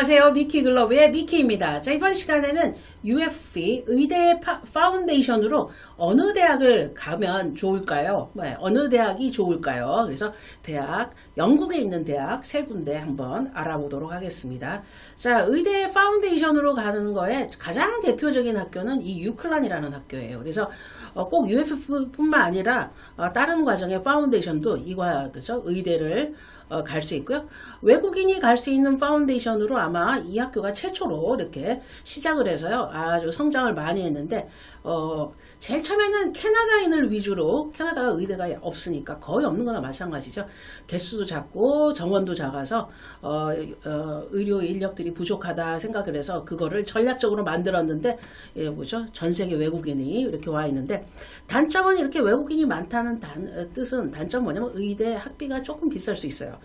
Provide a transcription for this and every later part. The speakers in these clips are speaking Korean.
안녕하세요. 미키 글로브의 미키입니다. 자, 이번 시간에는 UFP 의대 파, 파운데이션으로 어느 대학을 가면 좋을까요? 네, 어느 대학이 좋을까요? 그래서 대학, 영국에 있는 대학 세 군데 한번 알아보도록 하겠습니다. 자, 의대 파운데이션으로 가는 거에 가장 대표적인 학교는 이 유클란이라는 학교예요. 그래서 어, 꼭 UFP뿐만 아니라 어, 다른 과정의 파운데이션도 이과 그죠 의대를 어, 갈 수 있고요. 외국인이 갈 수 있는 파운데이션으로 아마 이 학교가 최초로 이렇게 시작을 해서요. 아주 성장을 많이 했는데, 어, 제일 처음에는 캐나다인을 위주로, 캐나다가 의대가 없으니까 거의 없는 거나 마찬가지죠. 개수도 작고 정원도 작아서, 어, 어, 의료 인력들이 부족하다 생각을 해서 그거를 전략적으로 만들었는데, 예, 뭐죠? 전 세계 외국인이 이렇게 와 있는데, 단점은 이렇게 외국인이 많다는 단, 어, 뜻은, 단점 뭐냐면 의대 학비가 조금 비쌀 수 있어요.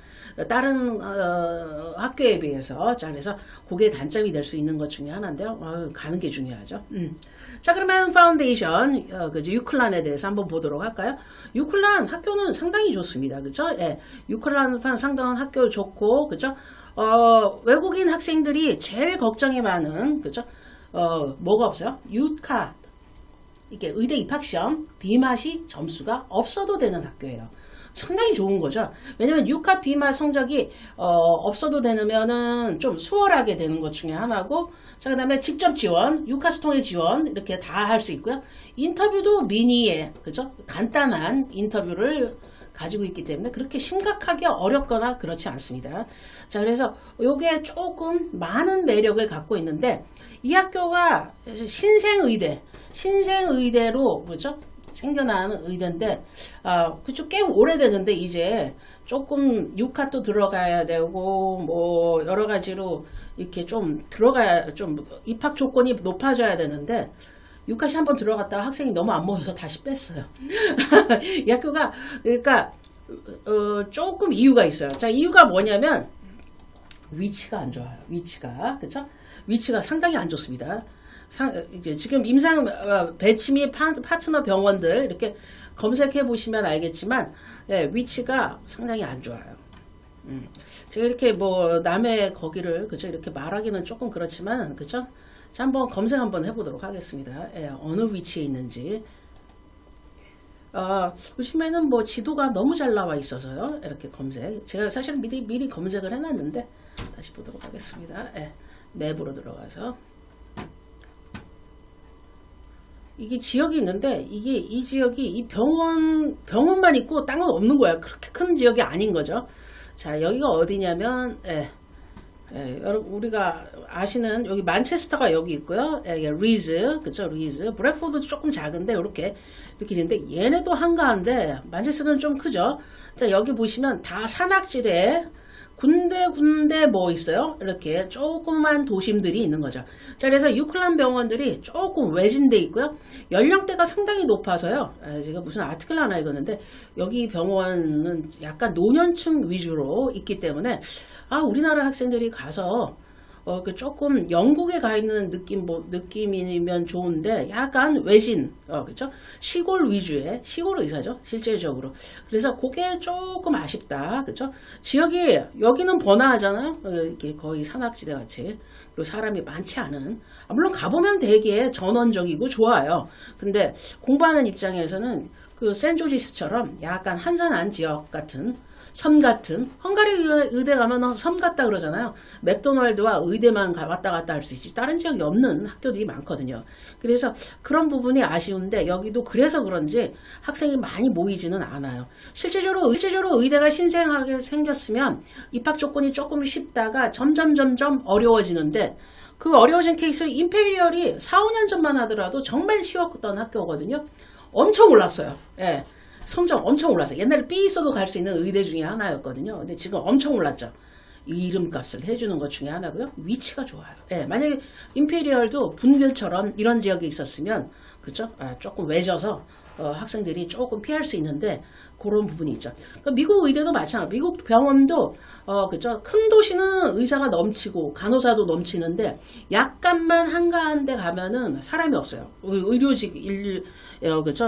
다른 어, 학교에 비해서 자 그래서 그게 단점이 될 수 있는 것 중에 하나인데요. 어, 가는 게 중요하죠. 음. 자 그러면 파운데이션 어, 그죠 유클란에 대해서 한번 보도록 할까요? 유클란 학교는 상당히 좋습니다. 그죠? 예, 유클란 상당한 학교 좋고 그죠? 어, 외국인 학생들이 제일 걱정이 많은 그죠? 어, 뭐가 없어요? 유카 이게 의대 입학시험 비맛이 점수가 없어도 되는 학교예요. 상당히 좋은 거죠. 왜냐면 6화 비마 성적이 어, 없어도 되면은 좀 수월하게 되는 것 중에 하나고 자 그다음에 직접 지원, 유카스 통해 지원 이렇게 다 할 수 있고요. 인터뷰도 미니에 그죠? 간단한 인터뷰를 가지고 있기 때문에 그렇게 심각하게 어렵거나 그렇지 않습니다. 자 그래서 요게 조금 많은 매력을 갖고 있는데 이 학교가 신생의대, 신생의대로 그죠? 생겨난 의대인데 아 그쪽 꽤 오래되는데 이제 조금 6화도 들어가야 되고 뭐 여러 가지로 이렇게 좀 들어가야 좀 입학 조건이 높아져야 되는데 6화시 한번 들어갔다가 학생이 너무 안 모여서 다시 뺐어요. 이 학교가 그러니까 어, 조금 이유가 있어요. 자 이유가 뭐냐면 위치가 안 좋아요. 위치가 그렇죠? 위치가 상당히 안 좋습니다. 상, 이제 지금 임상 어, 배치 및 파, 파트너 병원들 이렇게 검색해 보시면 알겠지만 예, 위치가 상당히 안 좋아요. 음. 제가 이렇게 뭐 남의 거기를 그죠 이렇게 말하기는 조금 그렇지만 그죠? 자 한번 검색 한번 해보도록 하겠습니다. 예, 어느 위치에 있는지. 어, 보시면은 뭐 지도가 너무 잘 나와 있어서요. 이렇게 검색. 제가 사실 미리 미리 검색을 해놨는데 다시 보도록 하겠습니다. 예, 맵으로 들어가서. 이게 지역이 있는데 이게 이 지역이 이 병원 병원만 있고 땅은 없는 거야. 그렇게 큰 지역이 아닌 거죠. 자 여기가 어디냐면 예, 예, 여러분 우리가 아시는 여기 만체스터가 여기 있고요. 예, 예, 리즈 그죠 리즈 브래포드도 조금 작은데 이렇게 이렇게 있는데 얘네도 한가한데 만체스터는 좀 크죠. 자 여기 보시면 다 산악지대 군데군데 뭐 있어요? 이렇게 조그만 도심들이 있는 거죠. 자, 그래서 유클란 병원들이 조금 외진데 있고요. 연령대가 상당히 높아서요. 아, 제가 무슨 아티클 하나 읽었는데 여기 병원은 약간 노년층 위주로 있기 때문에 아, 우리나라 학생들이 가서 어, 그 조금 영국에 가 있는 느낌, 뭐, 느낌이면 좋은데, 약간 외진, 어, 그쵸? 시골 위주의, 시골 의사죠, 실제적으로. 그래서 그게 조금 아쉽다, 그쵸? 지역이, 여기는 번화하잖아요? 어, 이렇게 거의 산악지대 같이. 그리고 사람이 많지 않은. 아, 물론 가보면 되게 전원적이고 좋아요. 근데 공부하는 입장에서는 그 센조지스처럼 약간 한산한 지역 같은 섬 같은 헝가리 의대 가면 섬 같다 그러잖아요. 맥도날드와 의대만 왔다 갔다 할 수 있지 다른 지역이 없는 학교들이 많거든요. 그래서 그런 부분이 아쉬운데 여기도 그래서 그런지 학생이 많이 모이지는 않아요. 실제적으로 실제적으로 의대가 신생하게 생겼으면 입학 조건이 조금 쉽다가 점점 점점 어려워지는데 그 어려워진 케이스를 임페리얼이 4, 5년 전만 하더라도 정말 쉬웠던 학교거든요. 엄청 올랐어요. 예. 성적 엄청 올랐어요. 옛날에 B 있어도 갈 수 있는 의대 중에 하나였거든요. 근데 지금 엄청 올랐죠. 이름값을 해주는 것 중에 하나고요. 위치가 좋아요. 예, 만약에 임페리얼도 분길처럼 이런 지역에 있었으면 그죠? 아, 조금 외져서 어, 학생들이 조금 피할 수 있는데 그런 부분이 있죠. 그러니까 미국 의대도 마찬가지. 미국 병원도 어 그죠. 큰 도시는 의사가 넘치고 간호사도 넘치는데 약간만 한가한데 가면은 사람이 없어요. 의- 의료직 일 어, 그죠.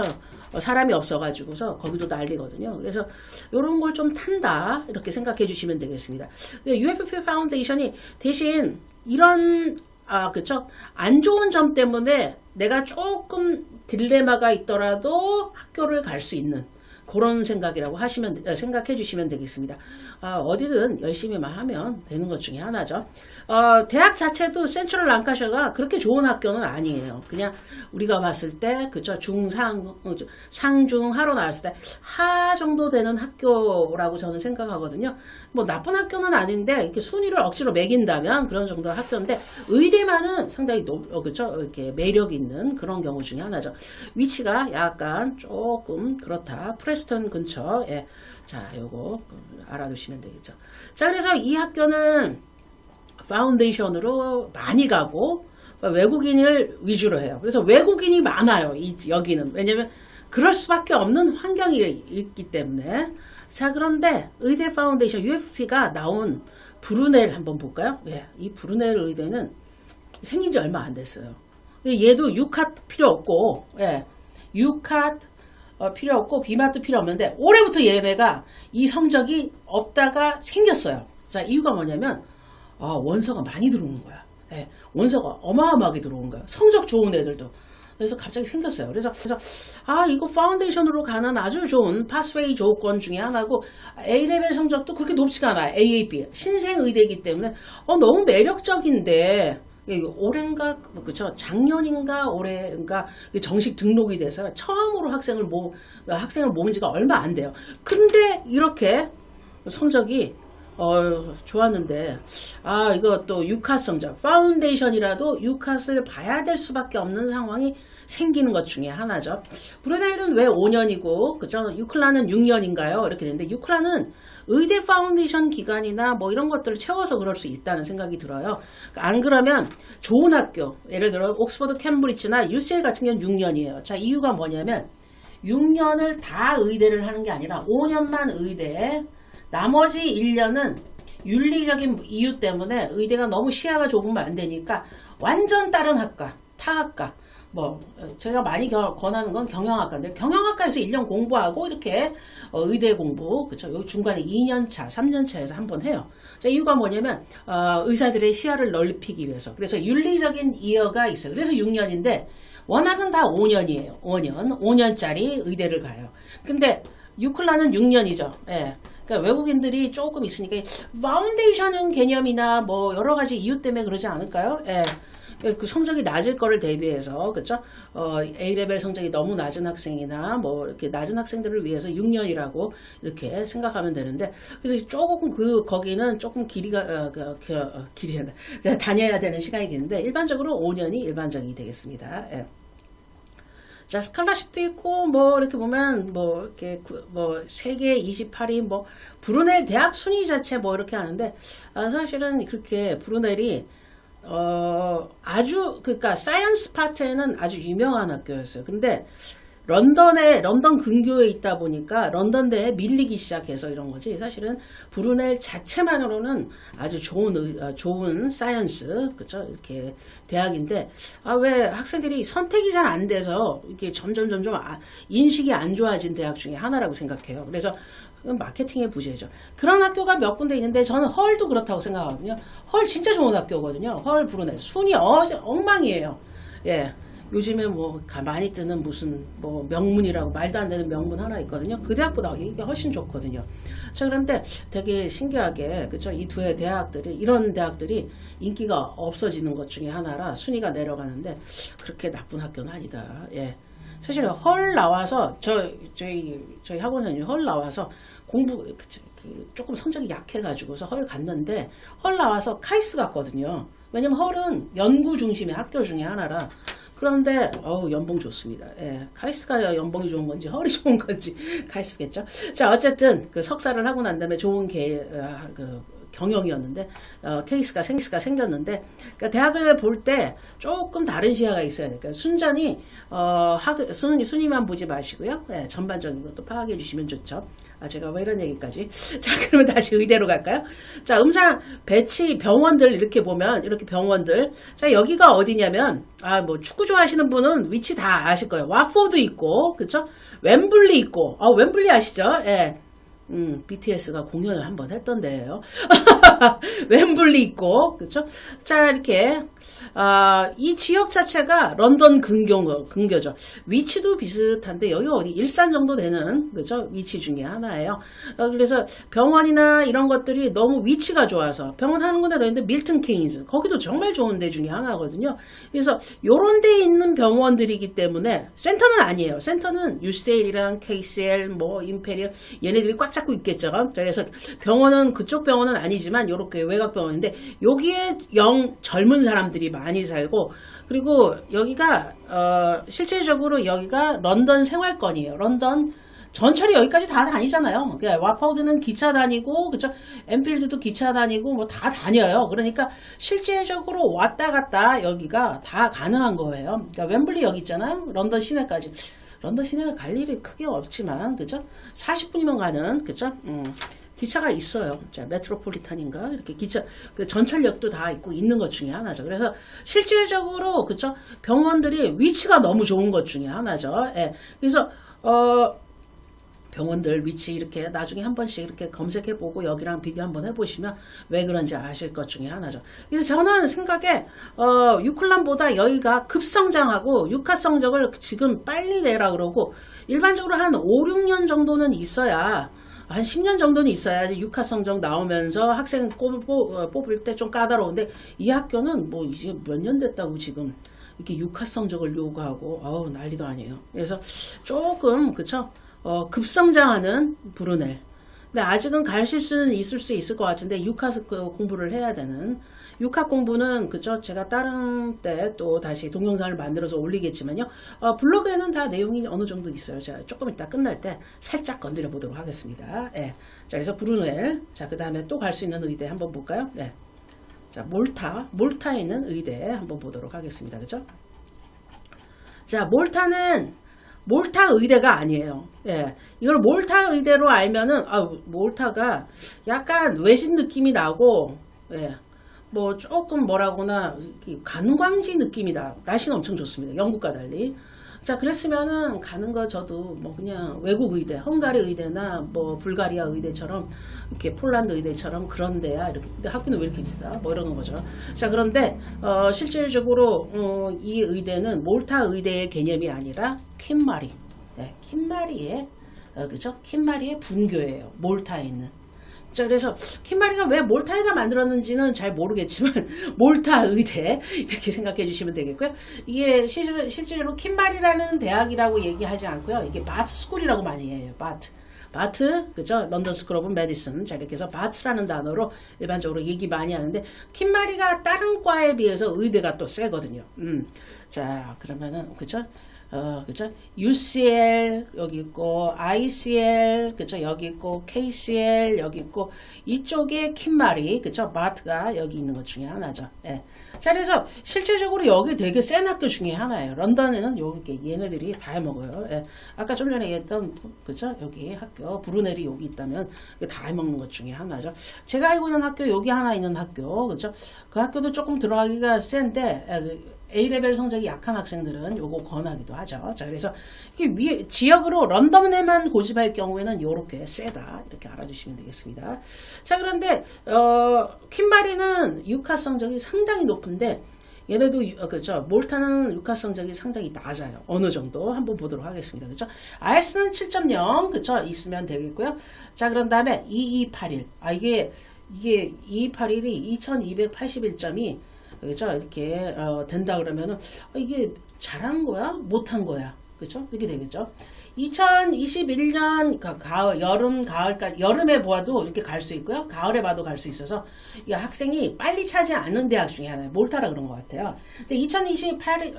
어, 사람이 없어가지고서 거기도 난리거든요. 그래서 이런 걸 좀 탄다 이렇게 생각해 주시면 되겠습니다. UFP 파운데이션이 대신 이런 아 그쵸 안 좋은 점 때문에 내가 조금 딜레마가 있더라도 학교를 갈 수 있는 그런 생각이라고 하시면 어, 생각해 주시면 되겠습니다. 아, 어디든 열심히만 하면 되는 것 중에 하나죠. 어, 대학 자체도 센트럴 랑카셔가 그렇게 좋은 학교는 아니에요. 그냥 우리가 봤을 때 그죠 중상 어, 저, 상중 하로 나왔을 때 하 정도 되는 학교라고 저는 생각하거든요. 뭐 나쁜 학교는 아닌데 이렇게 순위를 억지로 매긴다면 그런 정도 학교인데 의대만은 상당히 높, 어, 그죠 이렇게 매력 있는 그런 경우 중에 하나죠. 위치가 약간 조금 그렇다. 프레스 턴 근처에 자 요거 알아두시면 되겠죠. 자 그래서 이 학교는 파운데이션으로 많이 가고 외국인을 위주로 해요. 그래서 외국인이 많아요. 이 여기는 왜냐면 그럴 수밖에 없는 환경이 있기 때문에 자 그런데 의대 파운데이션 UFP가 나온 브루넬 한번 볼까요? 예, 이 브루넬 의대는 생긴 지 얼마 안 됐어요. 얘도 6카 필요 없고, 예, 6카 어, 필요 없고 비마트 필요 없는데 올해부터 얘네가 이 성적이 없다가 생겼어요. 자 이유가 뭐냐면 아, 원서가 많이 들어오는 거야. 예, 원서가 어마어마하게 들어오는 거야. 성적 좋은 애들도. 그래서 갑자기 생겼어요. 그래서, 그래서, 아, 이거 파운데이션으로 가는 아주 좋은 파스웨이 조건 중에 하나고, A레벨 성적도 그렇게 높지가 않아요. AAB. 신생의대이기 때문에, 어, 너무 매력적인데, 이게 올해인가, 그쵸. 작년인가, 올해인가, 정식 등록이 돼서 처음으로 학생을 모, 학생을 모은 지가 얼마 안 돼요. 근데 이렇게 성적이 어, 좋았는데, 아, 이거 또 성적, 파운데이션이라도 유카스를 봐야 될 수밖에 없는 상황이 생기는 것 중에 하나죠. 브루넬은 왜 5년이고, 그죠? 유클라는 6년인가요? 이렇게 되는데, 유클라는 의대 파운데이션 기간이나 뭐 이런 것들을 채워서 그럴 수 있다는 생각이 들어요. 안 그러면 좋은 학교, 예를 들어 옥스퍼드 캠브리지나 UCL 같은 경우는 6년이에요. 자, 이유가 뭐냐면, 6년을 다 의대를 하는 게 아니라 5년만 의대, 나머지 1년은 윤리적인 이유 때문에 의대가 너무 시야가 좁으면 안 되니까 완전 다른 학과, 타학과, 뭐 제가 많이 겨- 권하는 건 경영학과인데 경영학과에서 1년 공부하고 이렇게 어, 의대 공부 그쵸 여기 중간에 2년 차, 3년 차에서 한번 해요. 자 이유가 뭐냐면 어, 의사들의 시야를 넓히기 위해서 그래서 윤리적인 이유가 있어요. 그래서 6년인데 워낙은 다 5년이에요. 5년, 5년짜리 의대를 가요. 근데 유클라는 6년이죠. 예. 그러니까 외국인들이 조금 있으니까 파운데이션 개념이나 뭐 여러 가지 이유 때문에 그러지 않을까요? 예. 그 성적이 낮을 거를 대비해서 그렇죠? 어, A 레벨 성적이 너무 낮은 학생이나 뭐 이렇게 낮은 학생들을 위해서 6년이라고 이렇게 생각하면 되는데 그래서 조금 그 거기는 조금 길이가 어, 그, 그, 어, 길이란다 다녀야 되는 시간이 있는데 일반적으로 5년이 일반적이 되겠습니다. 예. 자, 스칼라십도 있고, 뭐, 이렇게 보면, 뭐, 이렇게, 구- 뭐, 세계 28위, 뭐, 브루넬 대학 순위 자체 뭐, 이렇게 하는데, 아, 사실은 그렇게 브루넬이, 어, 아주, 그니까, 사이언스 파트에는 아주 유명한 학교였어요. 근데, 런던에, 런던 근교에 있다 보니까, 런던대에 밀리기 시작해서 이런 거지. 사실은, 브루넬 자체만으로는 아주 좋은, 의- 어, 좋은 사이언스, 그쵸? 이렇게, 대학인데, 아, 왜 학생들이 선택이 잘 안 돼서, 이렇게 점점, 점점, 아, 인식이 안 좋아진 대학 중에 하나라고 생각해요. 그래서, 마케팅의 부재죠. 그런 학교가 몇 군데 있는데 저는 헐도 그렇다고 생각하거든요. 헐 진짜 좋은 학교거든요. 헐 브루넬 순위 어, 엉망이에요. 예. 요즘에 뭐 가- 많이 뜨는 무슨 뭐 명문이라고 말도 안 되는 명문 하나 있거든요. 그 대학보다 이게 훨씬 좋거든요. 자 그런데 되게 신기하게 그죠 이 두 대학들이 이런 대학들이 인기가 없어지는 것 중에 하나라 순위가 내려가는데 그렇게 나쁜 학교는 아니다. 예. 사실 헐 나와서 저 저희 저희 학원 선생님 헐 나와서 공부 그, 그 조금 성적이 약해가지고서 헐 갔는데 헐 나와서 카이스 갔거든요. 왜냐면 헐은 연구 중심의 학교 중에 하나라. 그런데 어우 연봉 좋습니다. 예, 카이스트가 연봉이 좋은 건지 헐이 좋은 건지 카이스겠죠. 자 어쨌든 그 석사를 하고 난 다음에 좋은 계, 아, 그 경영이었는데 어, 케이스가 생기스가 생겼는데 그러니까 대학을 볼 때 조금 다른 시야가 있어야 돼요. 그러니까 순전히 어, 학, 순, 순위만 보지 마시고요. 예, 전반적인 것도 파악해 주시면 좋죠. 아, 제가 왜 이런 얘기까지? 자, 그러면 다시 의대로 갈까요? 자, 음상 배치 병원들 이렇게 보면, 이렇게 병원들. 자, 여기가 어디냐면, 아, 뭐, 축구 좋아하시는 분은 위치 다 아실 거예요. 와포드 있고, 그쵸? 웸블리 있고, 아, 웸블리 아시죠? 예. 음, BTS가 공연을 한번 했던데요. 웸블리 있고, 그쵸? 자, 이렇게, 아, 이 지역 자체가 런던 근교, 근교죠. 위치도 비슷한데, 여기 어디 일산 정도 되는, 그죠? 위치 중에 하나예요. 어, 그래서 병원이나 이런 것들이 너무 위치가 좋아서, 병원 하는 군데 더 있는데, 밀튼 케인즈. 거기도 정말 좋은 데 중에 하나거든요. 그래서, 요런 데 있는 병원들이기 때문에, 센터는 아니에요. 센터는 UCL이랑 KCL, 뭐, 임페리얼, 얘네들이 꽉 잡고 있겠죠. 자, 그래서 병원은, 그쪽 병원은 아니지만, 요렇게 외곽병원인데, 여기에 영 젊은 사람들이 많이 살고, 그리고 여기가, 어, 실질적으로 여기가 런던 생활권이에요. 런던 전철이 여기까지 다 다니잖아요. 그러니까 와퍼드는 기차 다니고, 그죠? 엠필드도 기차 다니고, 뭐 다 다녀요. 그러니까 실질적으로 왔다 갔다 여기가 다 가능한 거예요. 그러니까 웸블리 여기 있잖아요. 런던 시내까지. 런던 시내가 갈 일이 크게 없지만, 그죠? 40분이면 가는, 그죠? 음. 기차가 있어요. 자, 메트로폴리탄인가? 이렇게 기차, 그 전철역도 다 있고 있는 것 중에 하나죠. 그래서 실질적으로, 그쵸? 병원들이 위치가 너무 좋은 것 중에 하나죠. 예. 그래서, 어, 병원들 위치 이렇게 나중에 한 번씩 이렇게 검색해 보고 여기랑 비교 한번 해보시면 왜 그런지 아실 것 중에 하나죠. 그래서 저는 생각에 어, 유클란보다 여기가 급성장하고 육하 성적을 지금 빨리 내라 그러고 일반적으로 한 5, 6년 정도는 있어야 한 10년 정도는 있어야지 육하 성적 나오면서 학생 뽑, 뽑, 뽑을 때 좀 까다로운데 이 학교는 뭐 이제 몇 년 됐다고 지금 이렇게 육하 성적을 요구하고 어우 난리도 아니에요. 그래서 조금 그쵸? 어, 급성장하는 브루넬. 근데 아직은 가실 수는 있을 수 있을 것 같은데 육하 그 공부를 해야 되는 육학 공부는 그죠 제가 다른 때 또 다시 동영상을 만들어서 올리겠지만요 어, 블로그에는 다 내용이 어느 정도 있어요 제가 조금 이따 끝날 때 살짝 건드려 보도록 하겠습니다 예. 자 그래서 브루넬 자그 다음에 또 갈 수 있는 의대 한번 볼까요 네. 자 몰타 몰타에 있는 의대 한번 보도록 하겠습니다 그죠 자 몰타는 몰타 의대가 아니에요. 예. 이걸 몰타 의대로 알면은, 아, 몰타가 약간 외신 느낌이 나고, 예. 뭐 조금 뭐라고나, 관광지 느낌이 나. 날씨는 엄청 좋습니다. 영국과 달리. 자, 그랬으면은 가는 거 저도 뭐 그냥 외국 의대, 헝가리 의대나 뭐 불가리아 의대처럼 이렇게 폴란드 의대처럼 그런 데야 이렇게 근데 학비는 왜 이렇게 비싸? 뭐 이런 거죠. 자, 그런데 어, 실질적으로 어, 이 의대는 몰타 의대의 개념이 아니라 퀸마리, 네, 퀸마리의 어, 그죠? 퀸마리의 분교예요. 몰타에 있는. 자, 그래서 킴마리가 왜 몰타에다 만들었는지는 잘 모르겠지만 몰타 의대 이렇게 생각해 주시면 되겠고요. 이게 실, 실제로 킴마리라는 대학이라고 얘기하지 않고요. 이게 바트 스쿨이라고 많이 해요. 바트. 바트, 그죠? 런던 스쿨 오브 메디슨. 자, 이렇게 해서 바트라는 단어로 일반적으로 얘기 많이 하는데, 킴마리가 다른 과에 비해서 의대가 또 세거든요. 음. 자, 그러면은, 그죠? 어, 그죠? UCL 여기 있고 ICL 그죠? 여기 있고 KCL 여기 있고 이쪽에 킴마리 그죠? 마트가 여기 있는 것 중에 하나죠. 예. 자, 그래서 실질적으로 여기 되게 센 학교 중에 하나예요. 런던에는 이렇게 얘네들이 다 해먹어요. 예. 아까 좀 전에 얘기했던 그죠? 여기 학교 브루넬이 여기 있다면 다 해먹는 것 중에 하나죠. 제가 알고 있는 학교 여기 하나 있는 학교 그죠? 그 학교도 조금 들어가기가 센데 예, A레벨 성적이 약한 학생들은 요거 권하기도 하죠. 자, 그래서 이게 위에 지역으로 런던에만 고집할 경우에는 요렇게 세다. 이렇게 알아주시면 되겠습니다. 자, 그런데, 어, 퀸마리는 육하 성적이 상당히 높은데, 얘네도, 어, 그죠. 몰타는 육하 성적이 상당히 낮아요. 어느 정도 한번 보도록 하겠습니다. 그죠. RS는 7.0, 그죠. 있으면 되겠고요. 자, 그런 다음에 2281. 아, 이게, 이게 2281이 2281점이 그죠? 이렇게 어, 된다 그러면은 어, 이게 잘한 거야? 못한 거야? 그렇죠? 이렇게 되겠죠. 2021년 가을, 여름, 가을까지 여름에 보아도 이렇게 갈 수 있고요. 가을에 봐도 갈 수 있어서 이 학생이 빨리 차지 않는 대학 중에 하나예요. 몰타라 그런 것 같아요. 근데 2028,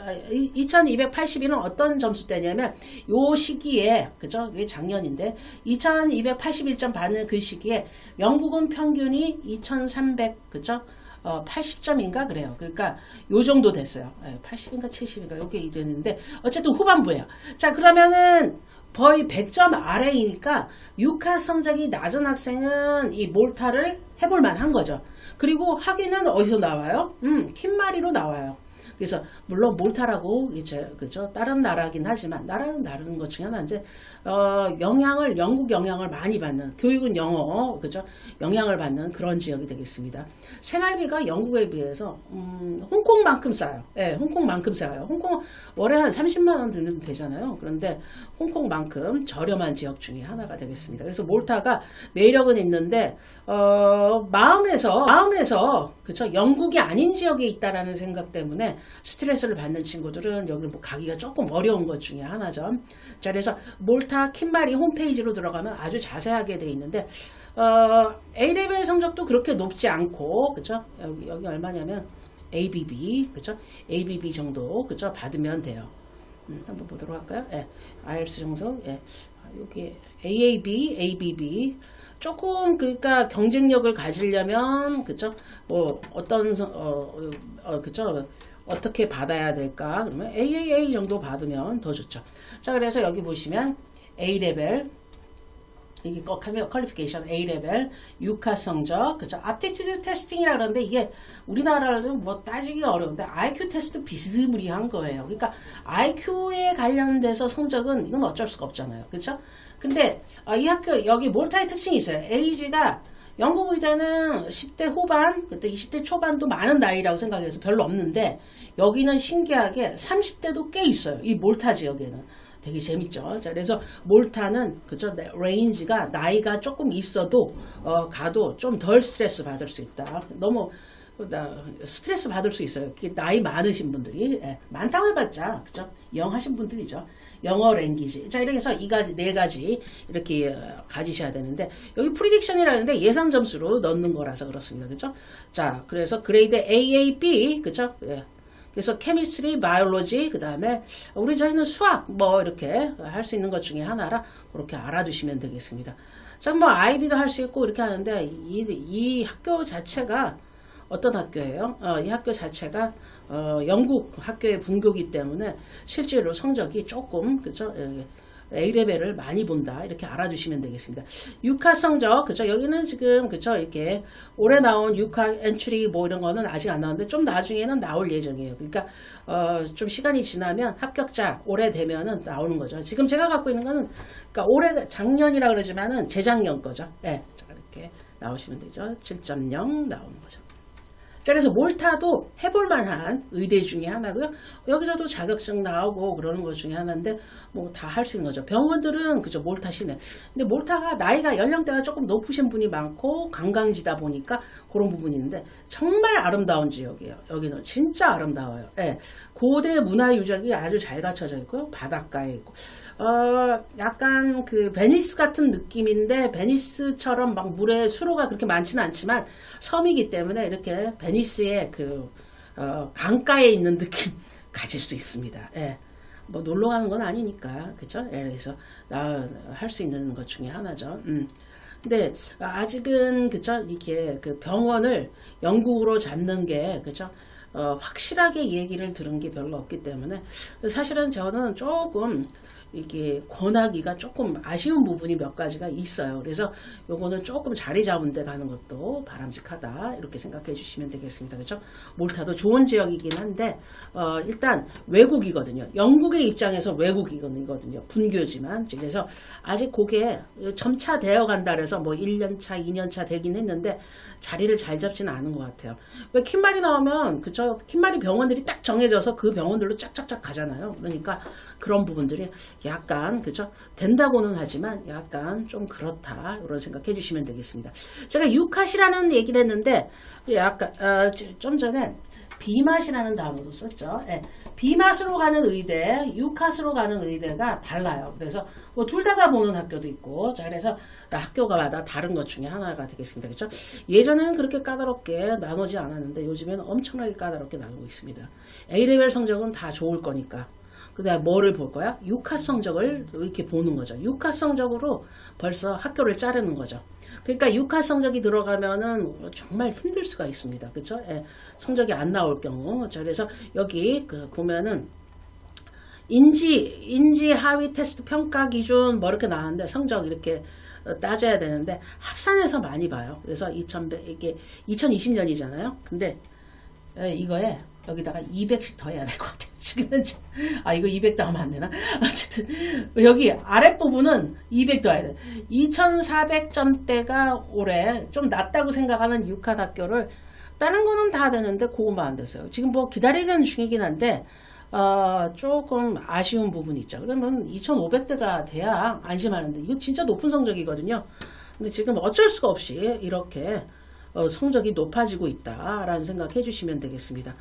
2281은 어떤 점수대냐면 요 시기에 그죠? 이게 작년인데 2281점 받는 그 시기에 영국은 평균이 2300 그죠? 어, 80점인가 그래요. 그러니까 요 정도 됐어요. 예, 80인가 70인가 요게 됐는데 어쨌든 후반부예요. 자 그러면은 거의 100점 아래이니까 6화 성적이 낮은 학생은 이 몰타를 해볼 만한 거죠. 그리고 학위는 어디서 나와요? 음, 킴마리로 나와요. 그래서 물론 몰타라고 이제 그죠 다른 나라긴 하지만 나라는 다른 것 중에 하나인데 어 영향을 영국 영향을 많이 받는 교육은 영어 그죠 영향을 받는 그런 지역이 되겠습니다. 생활비가 영국에 비해서 음, 홍콩만큼 싸요. 예, 홍콩만큼 싸요. 홍콩 월에 한 30만 원 들면 되잖아요. 그런데 홍콩만큼 저렴한 지역 중에 하나가 되겠습니다. 그래서 몰타가 매력은 있는데 어, 마음에서 마음에서 그쵸 영국이 아닌 지역에 있다라는 생각 때문에 스트레스를 받는 친구들은 여기 뭐 가기가 조금 어려운 것 중에 하나죠. 자 그래서 몰타 킴바리 홈페이지로 들어가면 아주 자세하게 돼 있는데 어, A레벨 성적도 그렇게 높지 않고 그쵸 여기 여기 얼마냐면 ABB 그쵸 ABB 정도 그쵸 받으면 돼요. 음, 한번 보도록 할까요? 예, IELTS 정석, 예, 아, 여기 AAB, ABB 조금 그러니까 경쟁력을 가지려면 그쵸? 뭐 어떤 성- 어, 어, 어 그쵸? 어떻게 받아야 될까? 그러면 AAA 정도 받으면 더 좋죠. 자, 그래서 여기 보시면 A 레벨 이게 퀄리피케이션 A 레벨 6화 성적 그죠 aptitude 테스팅이라 그러는데 이게 우리나라는 뭐 따지기가 어려운데 IQ 테스트 비스무리한 거예요. 그러니까 IQ에 관련돼서 성적은 이건 어쩔 수가 없잖아요. 그렇죠? 근데 아, 이 학교 여기 몰타의 특징이 있어요. 에이지가 영국 의대는 10대 후반, 그때 20대 초반도 많은 나이라고 생각해서 별로 없는데 여기는 신기하게 30대도 꽤 있어요. 이 몰타 지역에는. 되게 재밌죠. 자, 그래서 몰타는 그죠 네, 레인지가 나이가 조금 있어도 어, 가도 좀 덜 스트레스 받을 수 있다. 너무 나 스트레스 받을 수 있어요. 나이 많으신 분들이 예, 많다고 해봤자 그죠 영 하신 분들이죠. 영어 랭귀지. 자 이렇게 해서 이 가지 네 가지 이렇게 어, 가지셔야 되는데 여기 프리딕션이라는데 예상 점수로 넣는 거라서 그렇습니다. 그죠? 자 그래서 그레이드 AAB 그죠? 예. 그래서 케미스트리, 바이올로지, 그 다음에 우리 저희는 수학 뭐 이렇게 할 수 있는 것 중에 하나라 그렇게 알아두시면 되겠습니다. 자, 뭐 아이비도 할 수 있고 이렇게 하는데 이, 이 학교 자체가 어떤 학교예요? 어, 이 학교 자체가 어, 영국 학교의 분교기 때문에 실제로 성적이 조금 그죠? 예, A레벨을 많이 본다 이렇게 알아주시면 되겠습니다. 6화 성적 그죠 여기는 지금 그죠 이렇게 올해 나온 6화 엔트리 뭐 이런 거는 아직 안 나왔는데 좀 나중에는 나올 예정이에요. 그러니까 어, 좀 시간이 지나면 합격자 올해 되면은 나오는 거죠. 지금 제가 갖고 있는 거는 그러니까 올해 작년이라 그러지만은 재작년 거죠. 예, 자, 이렇게 나오시면 되죠. 7.0 나오는 거죠. 자, 그래서 몰타도 해볼 만한 의대 중에 하나고요. 여기서도 자격증 나오고 그러는 것 중에 하나인데 뭐 다 할 수 있는 거죠. 병원들은 그죠 몰타시네. 근데 몰타가 나이가 연령대가 조금 높으신 분이 많고 관광지다 보니까 그런 부분이 있는데 정말 아름다운 지역이에요. 여기는 진짜 아름다워요. 예. 고대 문화 유적이 아주 잘 갖춰져 있고요. 바닷가에 있고. 어, 약간 그 베니스 같은 느낌인데 베니스처럼 막 물에 수로가 그렇게 많지는 않지만 섬이기 때문에 이렇게 베니스 의 그 어, 강가에 있는 느낌 가질 수 있습니다. 예. 뭐 놀러 가는 건 아니니까 그죠? 예, 그래서 할수 있는 것 중에 하나죠. 음. 근데 아직은 그죠? 이렇게 그 병원을 영국으로 잡는 게 그죠? 어, 확실하게 얘기를 들은 게 별로 없기 때문에 사실은 저는 조금 이게 권하기가 조금 아쉬운 부분이 몇 가지가 있어요. 그래서 요거는 조금 자리 잡은 데 가는 것도 바람직하다 이렇게 생각해 주시면 되겠습니다. 그렇죠? 몰타도 좋은 지역이긴 한데 어, 일단 외국이거든요. 영국의 입장에서 외국이거든요. 분교지만 그래서 아직 그게 점차 되어 간다 그래서 뭐 1년 차, 2년 차 되긴 했는데 자리를 잘 잡지는 않은 것 같아요. 왜 킴말이 나오면 그쵸? 킴말이 병원들이 딱 정해져서 그 병원들로 쫙쫙쫙 가잖아요. 그러니까 그런 부분들이 약간 그죠 된다고는 하지만 약간 좀 그렇다 이런 생각해 주시면 되겠습니다. 제가 유카시라는 얘기를 했는데 약간 어, 좀 전에 비맛이라는 단어도 썼죠. 예. 비맛으로 가는 의대, 유카스로 가는 의대가 달라요. 그래서 뭐 둘 다 다 보는 학교도 있고, 자 그래서 학교가마다 다른 것 중에 하나가 되겠습니다. 그렇죠? 예전에는 그렇게 까다롭게 나누지 않았는데 요즘에는 엄청나게 까다롭게 나누고 있습니다. A 레벨 성적은 다 좋을 거니까. 그 다음 뭐를 볼 거야? 육하 성적을 이렇게 보는 거죠. 육하 성적으로 벌써 학교를 자르는 거죠. 그러니까 육하 성적이 들어가면은 정말 힘들 수가 있습니다. 그렇죠? 예, 성적이 안 나올 경우. 자, 그래서 여기 그 보면은 인지 인지 하위 테스트 평가 기준 뭐 이렇게 나왔는데 성적 이렇게 어, 따져야 되는데 합산해서 많이 봐요. 그래서 2100 이게 2020년이잖아요. 근데 예, 이거에 여기다가 200씩 더 해야 될 것 같아요. 지금 현재. 아, 이거 200 더 하면 안 되나? 어쨌든, 여기 아랫부분은 200 더 해야 돼. 2400점대가 올해 좀 낮다고 생각하는 6학 학교를, 다른 거는 다 되는데, 그것만 안 됐어요. 지금 뭐 기다리는 중이긴 한데, 어, 조금 아쉬운 부분이 있죠. 그러면 2500대가 돼야 안심하는데, 이거 진짜 높은 성적이거든요. 근데 지금 어쩔 수가 없이 이렇게 어, 성적이 높아지고 있다라는 생각 해 주시면 되겠습니다.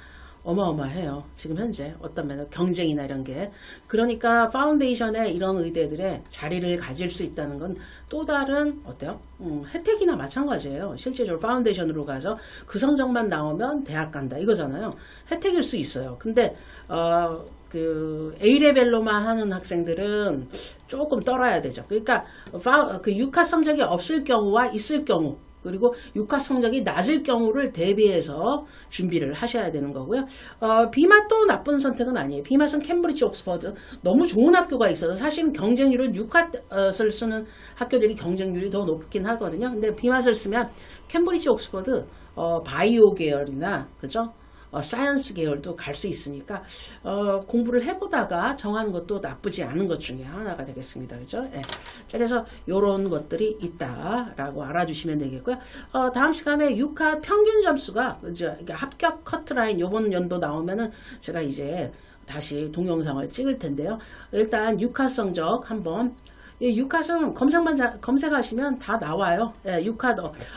어마어마해요. 지금 현재 어떤 면에 경쟁이나 이런 게. 그러니까 파운데이션에 이런 의대들의 자리를 가질 수 있다는 건 또 다른 어때요? 음, 혜택이나 마찬가지예요. 실제적으로 파운데이션으로 가서 그 성적만 나오면 대학 간다 이거잖아요. 혜택일 수 있어요. 근데 어, 그 A 레벨로만 하는 학생들은 조금 떨어야 되죠. 그러니까 파- 그 육하 성적이 없을 경우와 있을 경우 그리고 육하 성적이 낮을 경우를 대비해서 준비를 하셔야 되는 거고요. 어, 비맛도 나쁜 선택은 아니에요. 비맛은 캠브리지, 옥스퍼드 너무 좋은 학교가 있어서 사실은 경쟁률은 육하를 쓰는 학교들이 경쟁률이 더 높긴 하거든요. 근데 비맛을 쓰면 캠브리지, 옥스퍼드 어, 바이오 계열이나 그죠? 어, 사이언스 계열도 갈 수 있으니까 어, 공부를 해보다가 정하는 것도 나쁘지 않은 것 중에 하나가 되겠습니다. 그죠? 예. 자, 그래서 이런 것들이 있다라고 알아주시면 되겠고요. 어, 다음 시간에 6화 평균 점수가? 그러니까 합격 커트라인 요번 연도 나오면은 제가 이제 다시 동영상을 찍을 텐데요. 일단 6화 성적 한번 예, 육화는 검색만 자- 검색하시면 다 나와요. 예, 육화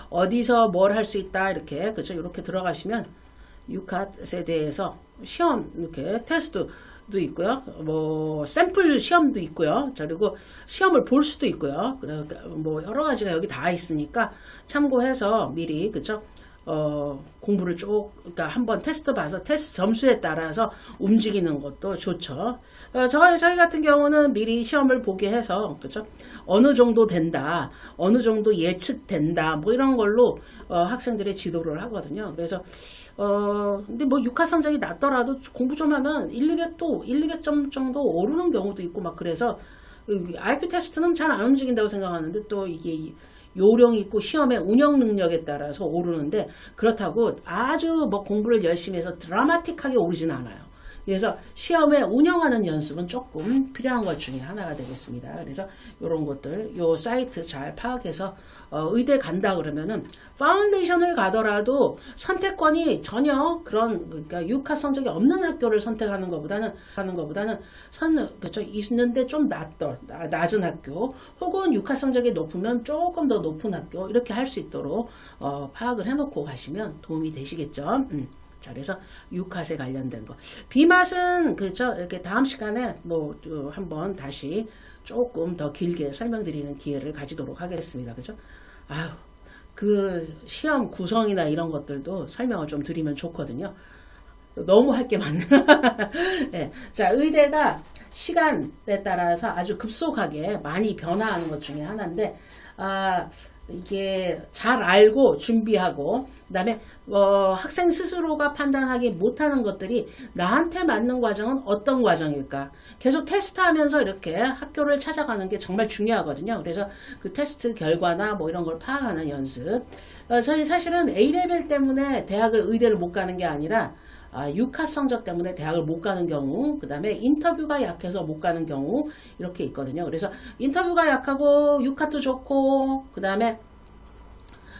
어디서 뭘 할 수 있다 이렇게 그죠? 이렇게 들어가시면 유카트에 대해서 시험 이렇게 테스트도 있고요. 뭐 샘플 시험도 있고요. 자, 그리고 시험을 볼 수도 있고요. 그러니까 뭐 여러 가지가 여기 다 있으니까 참고해서 미리 그죠? 어, 공부를 쭉, 그러니까 한번 테스트 봐서 테스트 점수에 따라서 움직이는 것도 좋죠. 어, 저, 저희 같은 경우는 미리 시험을 보게 해서, 그죠? 어느 정도 된다, 어느 정도 예측된다, 뭐 이런 걸로 어, 학생들의 지도를 하거든요. 그래서, 어, 근데 뭐 육하 성적이 낮더라도 공부 좀 하면 1, 200도, 1, 200점 정도 오르는 경우도 있고 막 그래서 IQ 테스트는 잘 안 움직인다고 생각하는데 또 이게 요령 있고 시험의 운영 능력에 따라서 오르는데 그렇다고 아주 뭐 공부를 열심히 해서 드라마틱하게 오르지는 않아요. 그래서 시험에 운영하는 연습은 조금 필요한 것 중에 하나가 되겠습니다. 그래서 이런 것들, 요 사이트 잘 파악해서 어, 의대 간다 그러면은 파운데이션을 가더라도 선택권이 전혀 그런 그러니까 육하 성적이 없는 학교를 선택하는 것보다는 하는 것보다는 선 그렇죠 있는데 좀 낮더 나- 낮은 학교 혹은 육하 성적이 높으면 조금 더 높은 학교 이렇게 할 수 있도록 어, 파악을 해놓고 가시면 도움이 되시겠죠. 음. 자, 그래서 육핫에 관련된 거. 비맛은 그죠 이렇게 다음 시간에 뭐 어, 한번 다시 조금 더 길게 설명드리는 기회를 가지도록 하겠습니다. 그죠? 아유, 그 시험 구성이나 이런 것들도 설명을 좀 드리면 좋거든요. 너무 할 게 많네. 예. 자, 의대가 시간에 따라서 아주 급속하게 많이 변화하는 것 중에 하나인데, 아, 이게 잘 알고 준비하고, 그 다음에, 어, 학생 스스로가 판단하기 못하는 것들이 나한테 맞는 과정은 어떤 과정일까? 계속 테스트 하면서 이렇게 학교를 찾아가는 게 정말 중요하거든요. 그래서 그 테스트 결과나 뭐 이런 걸 파악하는 연습. 어, 저희 사실은 A레벨 때문에 대학을, 의대를 못 가는 게 아니라, 아, 육하 성적 때문에 대학을 못 가는 경우, 그 다음에 인터뷰가 약해서 못 가는 경우, 이렇게 있거든요. 그래서 인터뷰가 약하고, 육하도 좋고, 그 다음에,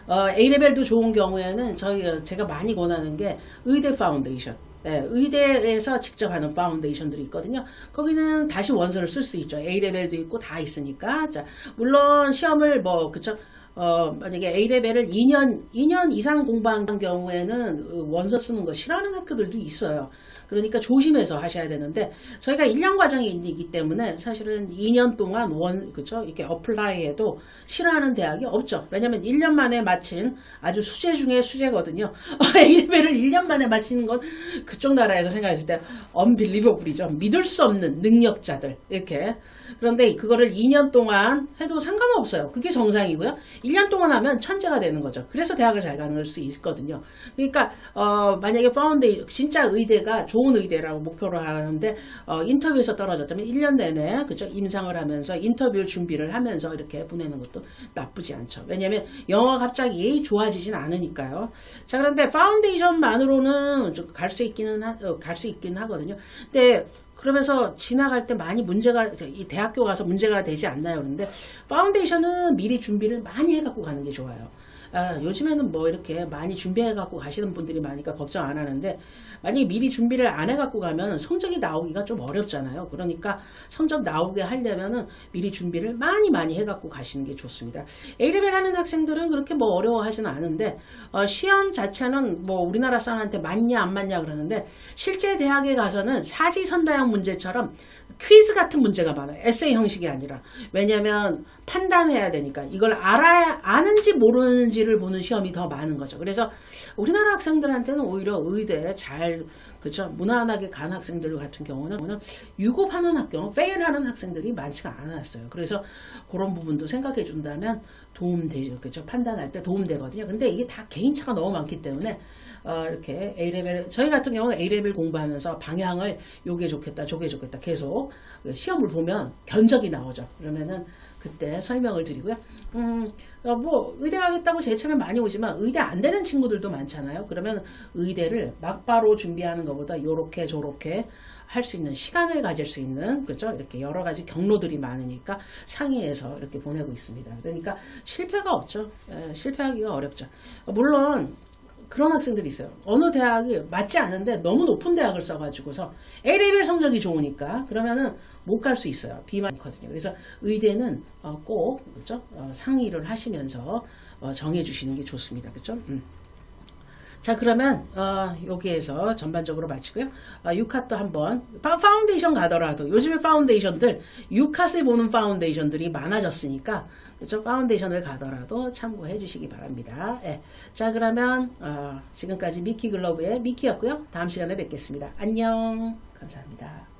어, A레벨도 좋은 경우에는 저희, 제가 많이 권하는 게 의대 파운데이션. 네, 의대에서 직접 하는 파운데이션들이 있거든요. 거기는 다시 원서를 쓸 수 있죠. A레벨도 있고 다 있으니까. 자, 물론 시험을 뭐, 그쵸. 어, 만약에 A레벨을 2년, 2년 이상 공부한 경우에는 어, 원서 쓰는 거 싫어하는 학교들도 있어요. 그러니까 조심해서 하셔야 되는데, 저희가 1년 과정이기 때문에 사실은 2년 동안 원, 그죠? 이렇게 어플라이 해도 싫어하는 대학이 없죠. 왜냐면 1년 만에 마친 아주 수재 중에 수재거든요. A레벨을 1년 만에 마치는 건 그쪽 나라에서 생각했을 때 unbelievable이죠. 믿을 수 없는 능력자들. 이렇게. 그런데 그거를 2년 동안 해도 상관없어요. 그게 정상이고요. 1년 동안 하면 천재가 되는 거죠. 그래서 대학을 잘 가는 수 있거든요. 그러니까 어, 만약에 파운데이션 진짜 의대가 좋은 의대라고 목표로 하는데 어, 인터뷰에서 떨어졌다면 1년 내내 그죠 임상을 하면서 인터뷰 준비를 하면서 이렇게 보내는 것도 나쁘지 않죠. 왜냐하면 영어가 갑자기 좋아지진 않으니까요. 자 그런데 파운데이션만으로는 갈 수 있기는 어, 갈수 있긴 하거든요. 근데 그러면서 지나갈 때 많이 문제가 이 대학교 가서 문제가 되지 않나요? 그런데 파운데이션은 미리 준비를 많이 해갖고 가는 게 좋아요. 아, 요즘에는 뭐 이렇게 많이 준비해갖고 가시는 분들이 많으니까 걱정 안 하는데 만약에 미리 준비를 안 해갖고 가면 성적이 나오기가 좀 어렵잖아요. 그러니까 성적 나오게 하려면은 미리 준비를 많이 많이 해갖고 가시는 게 좋습니다. A레벨 하는 학생들은 그렇게 뭐 어려워하지는 않은데 어, 시험 자체는 뭐 우리나라 사람한테 맞냐 안 맞냐 그러는데 실제 대학에 가서는 사지선다형 문제처럼 퀴즈 같은 문제가 많아요. 에세이 형식이 아니라. 왜냐면 판단해야 되니까. 이걸 알아야, 아는지 모르는지를 보는 시험이 더 많은 거죠. 그래서 우리나라 학생들한테는 오히려 의대 잘, 그쵸. 무난하게 간 학생들 같은 경우는 유급하는 학교, 페일하는 학생들이 많지가 않았어요. 그래서 그런 부분도 생각해 준다면 도움 되죠. 그죠. 판단할 때 도움 되거든요. 근데 이게 다 개인차가 너무 많기 때문에 어, 이렇게 A레벨, 저희 같은 경우는 A레벨 공부하면서 방향을 요게 좋겠다, 저게 좋겠다 계속 시험을 보면 견적이 나오죠. 그러면은 그때 설명을 드리고요. 음, 어, 뭐, 의대 가겠다고 제처럼 많이 오지만 의대 안 되는 친구들도 많잖아요. 그러면 의대를 막바로 준비하는 것보다 요렇게 저렇게 할 수 있는 시간을 가질 수 있는 그죠 이렇게 여러 가지 경로들이 많으니까 상의해서 이렇게 보내고 있습니다. 그러니까 실패가 없죠. 에, 실패하기가 어렵죠. 물론 그런 학생들이 있어요. 어느 대학이 맞지 않은데 너무 높은 대학을 써가지고서 A레벨 성적이 좋으니까 그러면은 못 갈 수 있어요. B만 있거든요. 그래서 의대는 어, 꼭 그죠? 어, 상의를 하시면서 어, 정해주시는 게 좋습니다. 그죠? 음. 자 그러면 어, 여기에서 전반적으로 마치고요. 어, 유카도 한번 파, 파운데이션 가더라도 요즘에 파운데이션들 유카을 보는 파운데이션들이 많아졌으니까 그죠? 파운데이션을 가더라도 참고해 주시기 바랍니다. 예. 자 그러면 어, 지금까지 미키 글러브의 미키였고요. 다음 시간에 뵙겠습니다. 안녕. 감사합니다.